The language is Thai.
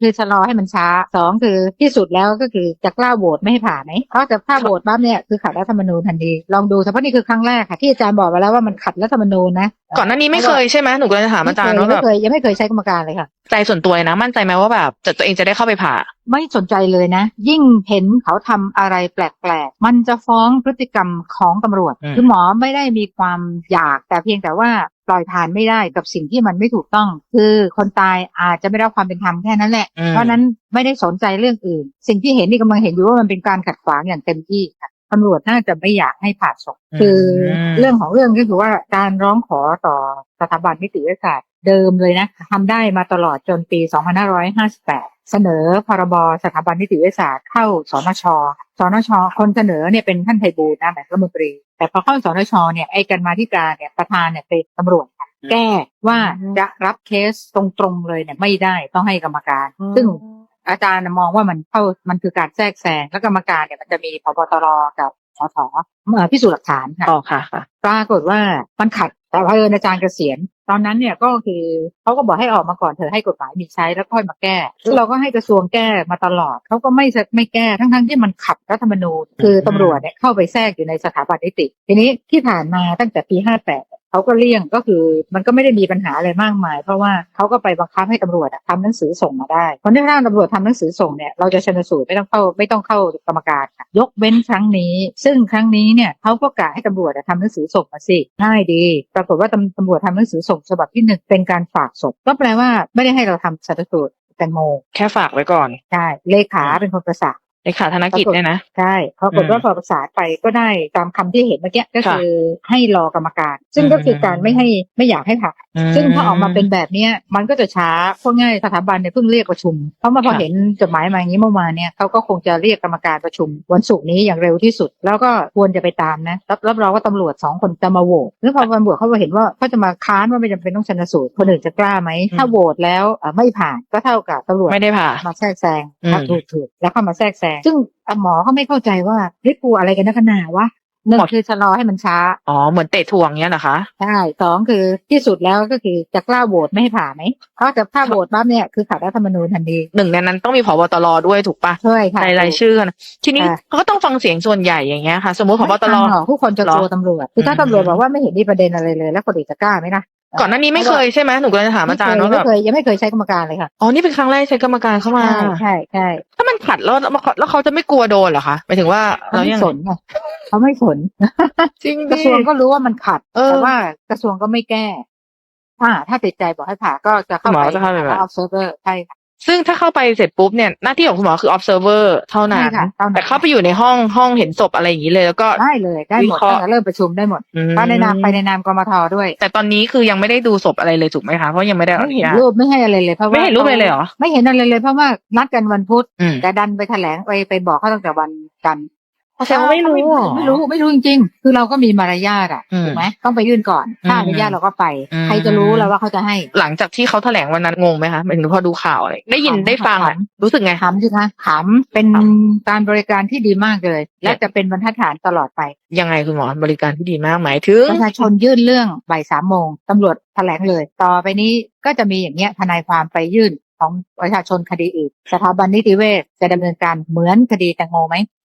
คือชะลอให้มันช้าสองคือที่สุดแล้วก็คือจะกล้าโหวตไม่ให้ผ่านไหมเพราะจะถ้าโหวตปั๊บเนี่ยคือขัดรัฐธรรมนูญทันทีลองดูเฉพาะนี่คือครั้งแรกค่ะที่อาจารย์บอกไปแล้วว่ามันขัดรัฐธรรมนูญนะก่อนหน้านี้ไม่เคยใช่ไหมหนูก็เลยจะถามอาจารย์ไม่ว่าเคแบยบไม่เคยยังไม่เคยใช้กรรมการเลยค่ะใจส่วนตัวเลยนะมั่นใจไหมว่าแบบจะตัวเองจะได้เข้าไปผ่า ไม่สนใจเลยนะ ยิ่งเห็นเขาทำอะไรแปลกๆ มันจะฟ้องพฤติกรรมของตำรวจอืมคือหมอไม่ได้มีความอยากแต่เพียงแต่ว่า ปล่อยผ่านไม่ได้กับสิ่งที่มันไม่ถูกต้อง คือคนตายอาจจะไม่ได้รับความเป็นธรรมแค่นั้นแหละอืมเพราะฉะนั้นไม่ได้สนใจเรื่องอื่น สิ่งที่เห็นนี่กำลังเห็นอยู่ว่ามันเป็นการขัดขวางอย่างเต็มที่ค่ะตำรวจน่าจะไม่อยากให้ผ่าศพคือเรื่องของเรื่องก็คือว่าการร้องขอต่อสถาบันนิติวิทยาศาสตร์เดิมเลยนะทำได้มาตลอดจนปี 2558 เสนอพรบสถาบันนิติวิทยาศาสตร์เข้าสนชสนชคนเสนอเนี่ยเป็นท่านไพบูลย์นะแบบรัฐมนตรี แต่พอเข้าสนชเนี่ยไอ้กันมาธิการเนี่ยประธานเนี่ยเป็นตำรวจค่ะแก้ว่าจะรับเคสตรงๆเลยเนี่ยไม่ได้ต้องให้กรรมการ ซึ่งอาจารย์มองว่ามันเข้ามันคือการแทรกแซงแล้วกรรมการเนี่ยมันจะมีพบตรกับสสเอ่อพิสูจน์หลักฐานค่ะอ๋อค่ะค่ะปรากฏว่ามันขัดแต่พอเผอิญอาจารย์เกษียณ ตอนนั้นเนี่ยก็คือเขาก็บอกให้ออกมาก่อนเธอะให้กฎหมายมีใช้แล้วค่อยมาแก้ซึ่งเราก็ให้กระทรวงแก้มาตลอดเขาก็ไม่ไม่แก้ทั้งๆที่มันขัดรัฐธรรมนูญคือตำรวจเนี่ยเข้าไปแทรกอยู่ในสถาบันนิติ ทีนี้ที่ผ่านมาตั้งแต่ปี 58 เขาก็เลี่ยงก็คือมันก็ไม่ได้มีปัญหาอะไรมากมาย เพราะว่าเขาก็ไปบังคับให้ตำรวจอะทำหนังสือส่งมาได้เพราะถ้าตำรวจทำหนังสือส่งเนี่ยเราจะชนสูตรไม่ต้องเข้าไม่ต้องเข้ากรรมการค่ะยกเว้นครั้งนี้ ซึ่งครั้งนี้เนี่ยเขาก็กะให้ตำรวจอะทำหนังสือส่งมาสิง่ายดี ปรากฏว่าตำตำรวจทำหนังสือส่งฉบับที่หนึ่งเป็นการฝากศพก็แปลว่าไม่ได้ให้เราทำชันสูตรแตงโมแค่ฝากไว้ก่อนใช่เลขาเป็นคนประสาน เลขาธนกิจเนี่ยนะใช่ปรากฏว่าพอประสานไปก็ได้ตามคำที่เห็นเมื่อกี้ก็คือให้รอกรรมการ ซึ่งก็คือการไม่ให้ไม่อยากให้ผ่าซึ่งถ้าออกมาเป็นแบบเนี้ยมันก็จะช้าเพราะง่ายสถาบันเนี่ยเพิ่งเรียกประชุม เพราะมาพอค่ะเห็นจดหมายมาอย่างนี้เมื่อวานเนี่ยเขาก็คงจะเรียกกรรมการประชุม วันศุกร์นี้อย่างเร็วที่สุด แล้วก็ควรจะไปตามนะรับรับรองว่าตำรวจสองคนจะมาโหวตหรือพอตำรวจเขาเห็นว่าเขาจะมาค้านว่าไม่จำเป็นต้องชนสูตรคนอื่นจะกล้าไหมถ้าโหวตแล้วเอ่อไม่ผ่านก็เท่ากับตำรวจไม่ได้ผ่ามาแทรกแซงอืมครับถูกถูกแล้วเข้ามาแทรกแซงซึ่งหมอเขาไม่เข้าใจว่าเฮ้ยกลัวอะไรกันนักหนาวะหนึ่งคือชะลอให้มันช้า อ๋อ เหมือนเตะถ่วงเนี้ยเหรอคะ ใช่สองคือที่สุดแล้วก็คือจะกล้าโหวตไม่ให้ผ่านไหมเพราะจะถ้าโหวตปั๊บเนี่ยคือขัดรัฐธรรมนูญทันทีหนึ่งในนั้นต้องมีผบตรด้วยถูกปะช่วยค่ะในรายชื่อนะทีนี้ค่ะเขาก็ต้องฟังเสียงส่วนใหญ่อย่างเงี้ยค่ะ สมมติผบตรไม่ฟังหอกทุกคนจะเหรอกลัวตำรวจคือถ้าอืมตำรวจบอกว่าไม่เห็นมีประเด็นอะไรเลย แล้วคนอื่นจะกล้าไหมนะ ก่อนหน้านี้ไม่เคยใช่ไหมหนูก็เลยจะถามอาจารย์ว่าไม่แบบเคยยังไม่เคยใช้กรรมการเลยค่ะอ๋อนี่เป็นครั้งแรกใช้กรรมการเข้ามาใช่ใช่ใช่ถ้ามันขัดแล้วแล้วแล้วเขาจะไม่กลัวโดนเหรอคะหมายถึงว่าเขาเราไม่ยังสนไงเขาไม่สนจริงกระทรวงก็รู้ว่ามันขัดเออแต่ว่ากระทรวงก็ไม่แก้ถ้าถ้าติดใจบอกให้ผ่าก็จะเข้าหมไปอจะเข้าไปแบบ observer ใช่ค่ะ ซึ่งถ้าเข้าไปเสร็จปุ๊บเนี่ยหน้าที่ของคุณหมอคือ observer เท่านั้น ใช่ค่ะเท่านั้น แต่เข้าไปอยู่ในห้องห้องเห็นศพอะไรอย่างนี้เลย แล้วก็ ได้เลยได้หมดวิเคราะห์ ตั้งแต่เริ่มประชุมได้หมดอืมถ้าในนามไปในนามกมทด้วย แต่ตอนนี้คือยังไม่ได้ดูศพอะไรเลยถูกไหมคะเพราะยังไม่ได้อไม่นุเห็นญาตรูปไม่ให้อะไรเลยเพราะว่าไม่เห็นรูปเลยเลยเหรอไม่เห็นอะไรเลยเพราะว่านัดกันวันพุธอืมแต่ดันไปแถลงไปไปบอกเขาตั้งแต่วันจันทร์ แสดงว่าไม่รู้เหรอไม่รู้ไม่รู้จริงๆ คือเราก็มีมารยาทอะอืมถูกไหมต้องไปยื่นก่อน ถ้าอืมอนุญาตเราก็ไปอืมใครจะรู้แล้วว่าเขาจะให้ หลังจากที่เขาแถลงวันนั้นงงไหมคะหมายถึงพอดูข่าวอะไรได้ยินขำได้ฟังอะขำรู้สึกไงถามสิคะถามเป็นการบริการที่ดีมากเลย และจะเป็นบรรทัดฐานตลอดไป ยังไงคุณหมอบริการที่ดีมากหมายถึงประชาชนยื่นเรื่องบ่ายสามโมงตำรวจแถลงเลย ต่อไปนี้ก็จะมีอย่างเงี้ยทนายความไปยื่นของประชาชนคดีอื่นสถาบันนิติเวชจะดำเนินการเหมือนคดีแตงโมไหม